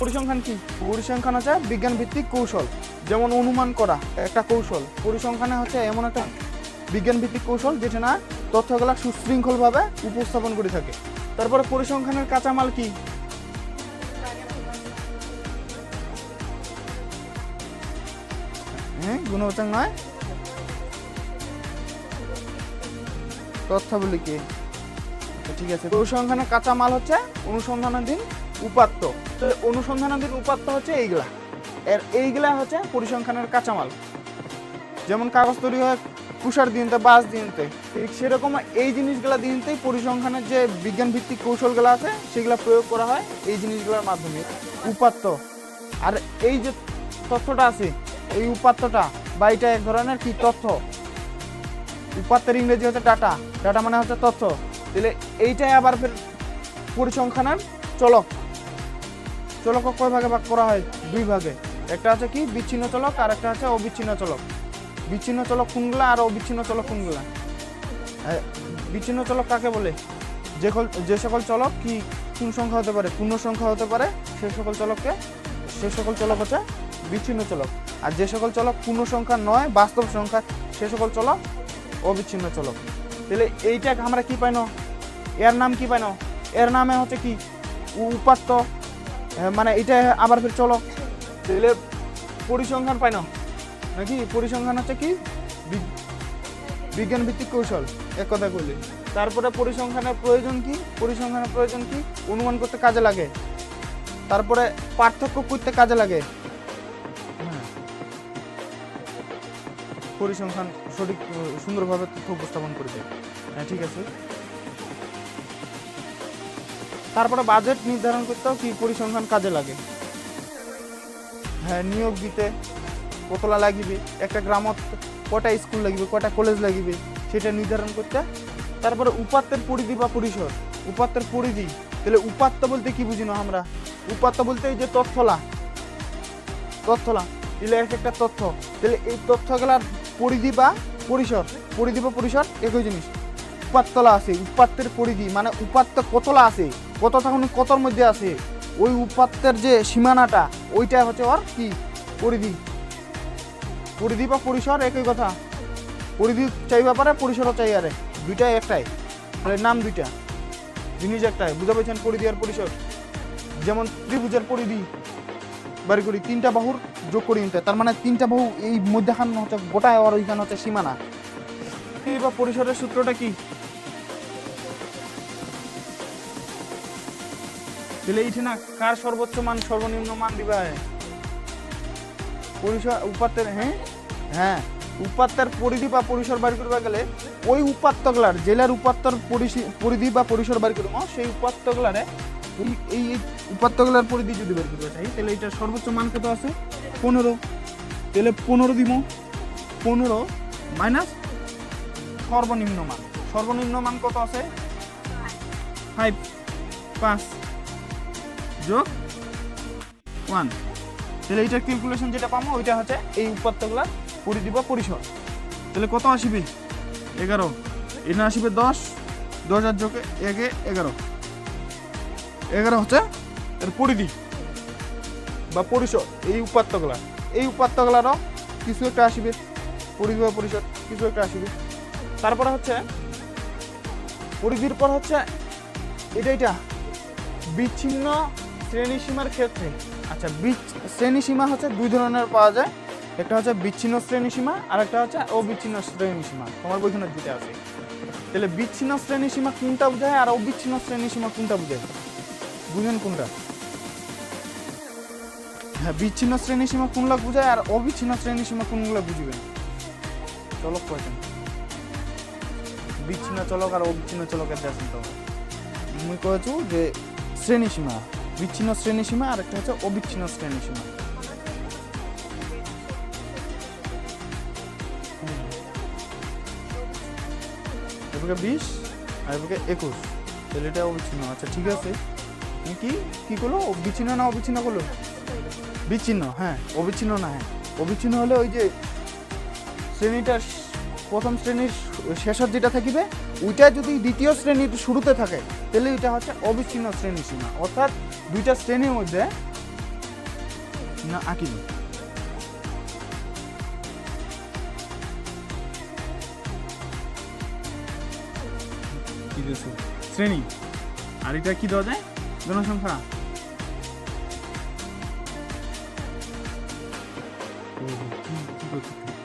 পরিসংখ্যান কি? পরিসংখ্যান হচ্ছে বিজ্ঞান ভিত্তিক কৌশল। যেমন অনুমান করা একটা কৌশল। পরিসংখ্যানে হচ্ছে এমন একটা বিজ্ঞান ভিত্তিক কৌশল যেটা না তথ্যগুলা সুশৃঙ্খলভাবে উপস্থাপন করে থাকে। তারপরে পরিসংখ্যানের কাঁচামাল কি? হ্যাঁ গুণবাচক নয়। তথ্যাবলী কি? ঠিক আছে। পরিসংখ্যানের কাঁচামাল হচ্ছে অনুসন্ধানের দিন উপাত্ত। তাহলে অনুসন্ধানাধীন উপাত্ত হচ্ছে এইগুলা। এর এইগুলা হচ্ছে পরিসংখ্যানের কাঁচামাল। যেমন কাগজ তৈরি হয় কুষার দিনতে বাস দিনতে, ঠিক সেরকম এই জিনিসগুলা দিনতেই পরিসংখ্যানের যে বিজ্ঞান ভিত্তিক কৌশলগুলো আছে, সেগুলা প্রয়োগ করা হয় এই জিনিসগুলোর মাধ্যমে। উপাত্ত। আর এই যে তথ্যটা আছে, এই উপাত্তটা বা এটা এক ধরনের কি তথ্য? উপাত্তের ইংরেজি হচ্ছে ডাটা। ডাটা মানে হচ্ছে তথ্য। তাহলে এইটাই আবার ফের পরিসংখ্যানের চলক। চলক কয় ভাগে ভাগ করা হয়? দুই ভাগে। একটা হচ্ছে কি? বিচ্ছিন্ন চলক আর একটা হচ্ছে অবিচ্ছিন্ন চলক। বিচ্ছিন্ন চলক কোনগুলা আর অবিচ্ছিন্ন চলক কোনগুলা? বিচ্ছিন্ন চলক কাকে বলে? যে সকল যে সকল চলক কি কোন সংখ্যা হতে পারে? পূর্ণ সংখ্যা হতে পারে সে সকল চলককে। সে সকল চলক হচ্ছে বিচ্ছিন্ন চলক। আর যে সকল চলক পূর্ণ সংখ্যা নয়, বাস্তব সংখ্যা, সে সকল চলক অবিচ্ছিন্ন চলক। তাহলে এইটা আমরা কি পাইনো? এর নাম কি পাইনো? এর নামে হচ্ছে কি? উপাত্ত মানে এটা আবার ফের চলো। তাহলে পরিসংখ্যান পাইনো নাকি পরিসংখ্যান হচ্ছে কি? বিজ্ঞান ভিত্তিক কৌশল, এক কথা বলি। তারপরে পরিসংখ্যানের প্রয়োজন কি? পরিসংখ্যানের প্রয়োজন কি? অনুমান করতে কাজে লাগে। তারপরে পার্থক্য করতে কাজে লাগে। হ্যাঁ। পরিসংখ্যান সঠিক, সুন্দরভাবে তথ্য উপস্থাপন করে দেয়। হ্যাঁ ঠিক আছে। তারপরে বাজেট নির্ধারণ করতেও কি পরিসংখ্যান কাজে লাগে? হ্যাঁ নিয়োগ দিতে কতলা লাগিবে, একটা গ্রামত কটা স্কুল লাগবে, কটা কলেজ লাগবে, সেটা নির্ধারণ করতে। তারপরে উপাত্তের পরিধি বা পরিসর, উপাত্তের পরিধি। তাহলে উপাত্ত বলতে কি বুঝি না আমরা? উপাত্ত বলতে এই যে তথ্যলা তথ্যলা তাহলে এক একটা তথ্য। তাহলে এই তথ্যগুলার পরিধি বা পরিসর, পরিধি বা পরিসর একই জিনিস। উপাত্তলা আছে, উপাত্তের পরিধি মানে উপাত্ত কতলা আছে? কত তখন কতর মধ্যে আছে? ওই উপাত্তের যে সীমানাটা, ওইটা হচ্ছে ওর কি? পরিধি। পরিধি বা পরিসর একই কথা। পরিধি চাইবা পারে পরিসরও চাই আরে। দুইটাই একটাই। নাম দুইটা। জিনিস একটাই। বুঝা পেয়েছেন পরিধি আর পরিসর? যেমন ত্রিভুজের পরিধি, বাড়ি করি, তিনটা বাহুর যোগ করি তার মানে তিনটা বাহু এই মধ্যখান হচ্ছে গোটায়, আর ওইখানে হচ্ছে সীমানা। বা পরিসরের সূত্রটা কি? তাহলে এইটি না কার সর্বোচ্চ মান সর্বনিম্ন মান দিবা? পরিসর উপাত্তের হ্যাঁ? হ্যাঁ উপাত্তের পরিধি বা পরিসর বাড়ি করবা গেলে ওই উপাত্তগুলার জেলার উপাত্তর পরিধি বা পরিসর বাড়ি করব সেই উপাত্তগুলারে এই এই উপাত্তগুলার পরিধি যদি বের করতে চাই তাহলে এটার সর্বোচ্চ মান কত আছে? পনেরো। তাহলে পনেরো দিব। পনেরো মাইনাস সর্বনিম্ন মান। সর্বনিম্ন মান কত আছে? ফাইভ পাঁচ। যোগ ওয়ান তাহলে এইটার ক্যালকুলেশন যেটা পাবো, ওইটা হচ্ছে এই উপাত্তগুলা পরিধি বা পরিসর। তাহলে কত আসবে? এগারো। এটা আসবে দশ। দশ আর যোগে একে এগারো। এগারো হচ্ছে এর পরিধি বা পরিসর, এই উপাত্তগুলা এই উপাত্তগুলারও কিছু একটা আসবে। পরিধি বা পরিসর, কিছু একটা আসবে। তারপরে হচ্ছে পরিধির পর হচ্ছে, এটা এটা বিচ্ছিন্ন শ্রেণীসীমার ক্ষেত্রে আচ্ছা বিচ- শ্রেণীসীমা হচ্ছে দুই ধরনের পাওয়া যায়। একটা হচ্ছে বিচ্ছিন্ন শ্রেণীসীমা আর একটা হচ্ছে অবিচ্ছিন্ন শ্রেণীসীমা। তোমার বইখানে দুইটা আছে। তাহলে বিচ্ছিন্ন শ্রেণীসীমা কোনটা বোঝায় আর অবিচ্ছিন্ন শ্রেণীসীমা কোনটা বোঝায়? বুঝেন কোনটা? হ্যাঁ বিচ্ছিন্ন শ্রেণীসীমা কোনগুলো বোঝায় আর অবিচ্ছিন্ন শ্রেণীসীমা কোনগুলো বুঝবেন চলক কয়জন বিচ্ছিন্ন চলক আর অবিচ্ছিন্ন চলকের দেখেন তো মুই কয়েছু যে শ্রেণীসীমা। বিচ্ছিন্ন শ্রেণীসীমা আর একটা হচ্ছে অবিচ্ছিন্ন শ্রেণীসীমা এদিকে বিশ, আর এদিকে একুশ। তাহলে এটা অবিচ্ছিন্ন। আচ্ছা ঠিক আছে। কি কি করল? বিচ্ছিন্ন না অবিচ্ছিন্ন করল? বিচ্ছিন্ন হ্যাঁ অবিচ্ছিন্ন না হ্যাঁ। অবিচ্ছিন্ন হলে ওই যে শ্রেণীটার প্রথম শ্রেণির শেষের যেটা থাকিবে, ওইটা যদি দ্বিতীয় শ্রেণির শুরুতে থাকে, তাহলে এটা হচ্ছে অবিচ্ছিন্ন শ্রেণি সীমা। অর্থাৎ দুইটা শ্রেণির মধ্যে না আঁকিনি শ্রেণি। আর এটা কি দেওয়া যায়? জনসংখ্যা। কি-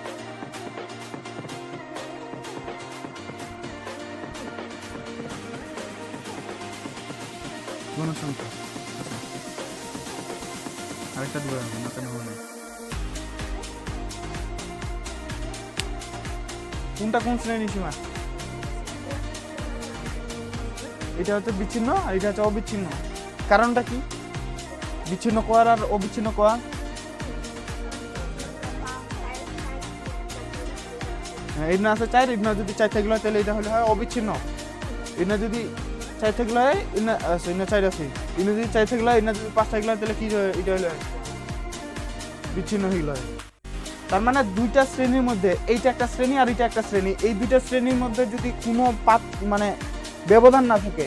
আরেকটা দূরে হবে মাথায় নেওয়া নেই কোনটা কোন শ্রেণি সীমা? এটা হচ্ছে বিচ্ছিন্ন, আর এটা হচ্ছে অবিচ্ছিন্ন। কারণটা কি? বিচ্ছিন্ন কোয়ার আর অবিচ্ছিন্ন কোয়ার হ্যাঁ এর না আছে চার, এর না যদি চার থাকলে তাহলে এটা হলে হয় অবিচ্ছিন্ন। এর না যদি চার থাকলে হয় না আছে এর না চার আছে এর যদি চার থাকলে এর যদি পাঁচ থাকলে তাহলে কি? এটা হয়? বিচ্ছিন্ন হয়। তার মানে দুইটা শ্রেণির মধ্যে এইটা একটা শ্রেণি আর এটা একটা শ্রেণি এই দুইটা শ্রেণির মধ্যে যদি কোনো পাত মানে ব্যবধান না থাকে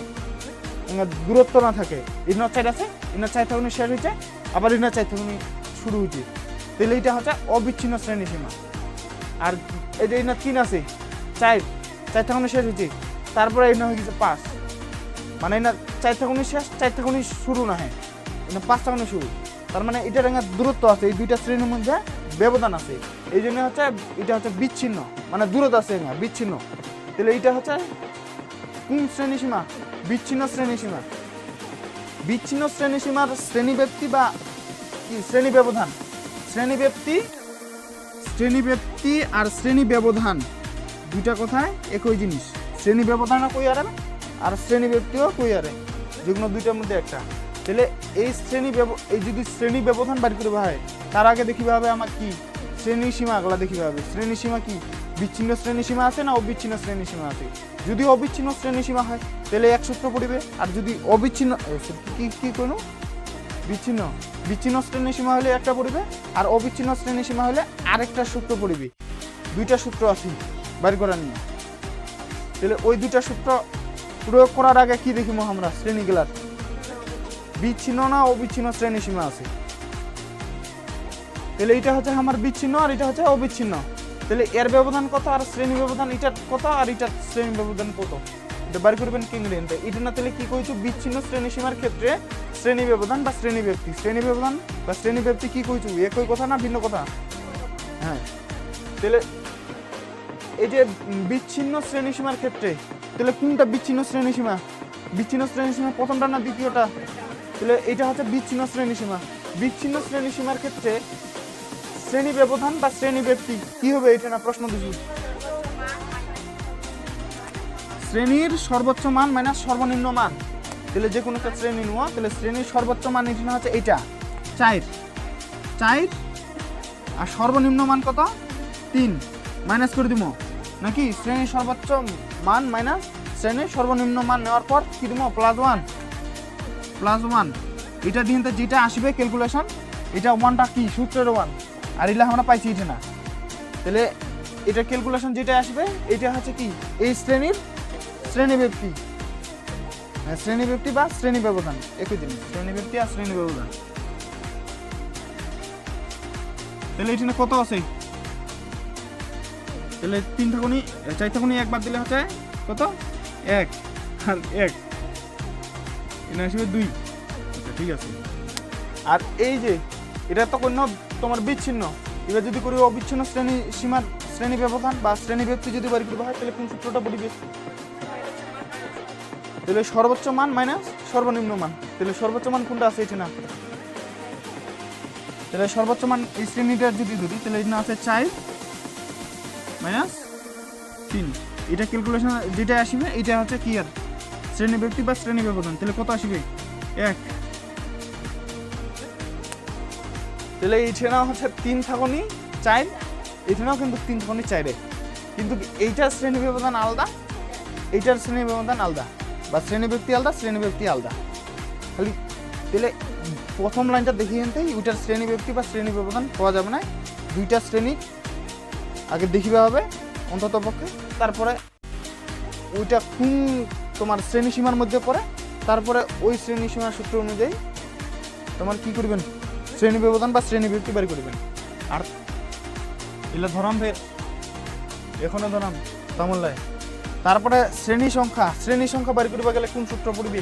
উম, দূরত্ব না থাকে ইনার চাইড আছে ইনার চাই থাকুনি শেষ হয়েছে আবার ইনার চাই থাকুনি শুরু হয়েছে তাহলে এটা হচ্ছে অবিচ্ছিন্ন শ্রেণি সীমা আর এটা ইনার তিন আছে চার চার থাকুনি শেষ হয়েছে তারপরে ইনার হয়ে গেছে পাঁচ মানে ইনার চার থাকুনি শেষ, চার থাকুনি শুরু না হয়। ইনার পাঁচ থাকুনি শুরু। তার মানে এটার একটা দূরত্ব আছে, এই দুইটা শ্রেণির মধ্যে ব্যবধান আছে। এই জন্য হচ্ছে, এটা হচ্ছে বিচ্ছিন্ন মানে দূরত্ব আছে না বিচ্ছিন্ন। তাহলে এটা হচ্ছে কোন শ্রেণি সীমা? বিচ্ছিন্ন শ্রেণি সীমা। বিচ্ছিন্ন শ্রেণি সীমার শ্রেণি ব্যক্তি বা কি? শ্রেণি ব্যবধান। শ্রেণি ব্যক্তি আর শ্রেণি ব্যবধান। দুইটা কথায় একই জিনিস। শ্রেণি ব্যবধানও কই আরে আর শ্রেণি ব্যক্তিও কই আরে যেগুলো দুইটার মধ্যে একটা। তাহলে এই শ্রেণি এই যদি শ্রেণি ব্যবধান বাড়ি করবে হয়, তার আগে দেখিবে হবে আমার কি? শ্রেণি সীমাগুলা দেখিবে হবে। শ্রেণি সীমা কি? বিচ্ছিন্ন শ্রেণি সীমা আছে না অবিচ্ছিন্ন শ্রেণি সীমা আছে? যদি অবিচ্ছিন্ন শ্রেণি সীমা হয়, তাহলে এক সূত্র পড়িবে। আর যদি অবিচ্ছিন্ন কি কি কোনো বিচ্ছিন্ন। বিচ্ছিন্ন শ্রেণি সীমা হলে একটা পড়িবে, আর অবিচ্ছিন্ন শ্রেণি সীমা হলে আরেকটা সূত্র পড়িবে। দুইটা সূত্র আছে বাড়ি করা নিয়ে। তাহলে ওই দুইটা সূত্র প্রয়োগ করার আগে কি দেখিব আমরা? শ্রেণীগুলার বিচ্ছিন্ন না অবিচ্ছিন্ন শ্রেণি সীমা আছে? তাহলে এটা হচ্ছে আমার বিচ্ছিন্ন আর এটা হচ্ছে অবিচ্ছিন্ন। তাহলে এর ব্যবধান কত আর শ্রেণি ব্যবধান এটার কত আর এটার শ্রেণি ব্যবধান কত? এটা বাড়ি করবেন কি ইংরেজিতে এটা না তাহলে কি কইছো? বিচ্ছিন্ন শ্রেণি সীমার ক্ষেত্রে শ্রেণি ব্যবধান বা শ্রেণি ব্যক্তি। শ্রেণি ব্যবধান বা শ্রেণি ব্যক্তি কি কইছো? একই কথা না ভিন্ন কথা? হ্যাঁ। তাহলে এই যে বিচ্ছিন্ন শ্রেণি সীমার ক্ষেত্রে তাহলে কোনটা বিচ্ছিন্ন শ্রেণি সীমা? বিচ্ছিন্ন শ্রেণি সীমা প্রথমটা না দ্বিতীয়টা? তাহলে এটা হচ্ছে বিচ্ছিন্ন শ্রেণি সীমা। বিচ্ছিন্ন শ্রেণি সীমার ক্ষেত্রে শ্রেণি ব্যবধান বা শ্রেণি ব্যক্তি কি হবে এটা না প্রশ্ন দিছি শ্রেণির সর্বোচ্চ মান মাইনাস সর্বনিম্ন মান। তাহলে যে কোনো একটা শ্রেণি নেওয়া। তাহলে শ্রেণির সর্বোচ্চ মান এটা না হচ্ছে এইটা। চার। চার আর সর্বনিম্ন মান কত? তিন। মাইনাস করে দিব। নাকি শ্রেণির সর্বোচ্চ মান মাইনাস শ্রেণির সর্বনিম্ন মান নেওয়ার পর কি দিব প্লাস ওয়ান প্লাস ওয়ান এটা তো যেটা আসবে ক্যালকুলেশন এটা ওয়ানটা কি? সূত্রের ওয়ান আর এগুলো আমরা পাইছি এটা না। তাহলে এটা ক্যালকুলেশন যেটা আসবে এটা হচ্ছে কি? এই শ্রেণির শ্রেণি ব্যক্তি। হ্যাঁ, শ্রেণি ব্যক্তি বা শ্রেণি ব্যবধান। একই জিনিস। শ্রেণি ব্যক্তি আর শ্রেণি ব্যবধান। তাহলে এখানে কত আছে? তাহলে তিন থাকুনি, চার থাকুনি, একবার দিলে হচ্ছে কত? এক, আর এক। হিসেবে দুই। আচ্ছা ঠিক আছে। আর এই যে, এটা তো কোনো তোমার বিচ্ছিন্ন। এবার যদি করি অবিচ্ছিন্ন শ্রেণি সীমার শ্রেণি ব্যবধান বা শ্রেণি ব্যক্তি যদি বাড়ি করতে হয়, তাহলে কোন সূত্রটা পড়িবে তাহলে সর্বোচ্চ মান মাইনাস সর্বনিম্ন মান। তাহলে সর্বোচ্চ মান কোনটা আছে এটা না তাহলে সর্বোচ্চ মান এই শ্রেণীটার যদি ধরি, তাহলে এটা আছে চার। মাইনাস তিন। এটা ক্যালকুলেশন যেটা আসবে এটা হচ্ছে কি আর? শ্রেণি ব্যক্তি বা শ্রেণি ব্যবধান। তাহলে কত আসবে? এক। তাহলে এইখানে হচ্ছে তিন থাকনি চার এখানেও কিন্তু তিন থাকনি চারে। কিন্তু এইটার শ্রেণি ব্যবধান আলাদা, এইটার শ্রেণি ব্যবধান আলাদা, বা শ্রেণি ব্যক্তি আলাদা, শ্রেণি ব্যক্তি আলাদা। খালি তাহলে প্রথম লাইনটা দেখি আনতেই ওইটার শ্রেণি ব্যক্তি বা শ্রেণি ব্যবধান পাওয়া যাবে না। দুইটা শ্রেণি আগে দেখিবে হবে, অন্তত পক্ষে। তারপরে ওইটা কোন তোমার শ্রেণি সীমার মধ্যে পড়ে, তারপরে ওই শ্রেণি সীমার সূত্র অনুযায়ী তোমার কি করবেন? শ্রেণি ব্যবধান বা শ্রেণি ব্যক্তি বাড়ি করবেন। আর এগুলো ধরাম ফের। এখনও ধরাম, তামল্লায়। তারপরে শ্রেণি সংখ্যা শ্রেণি সংখ্যা বাড়ি করবা গেলে কোন সূত্র পড়বি?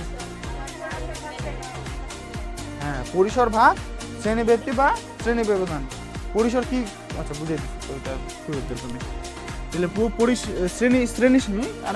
হ্যাঁ পরিসর ভাগ, শ্রেণি ব্যক্তি বা শ্রেণি ব্যবধান। পরিসর কি আচ্ছা বুঝে দিচ্ছি। তো এটা কি বলতে তুমি তাহলে শ্রেণি শ্রেণি শুনি। আর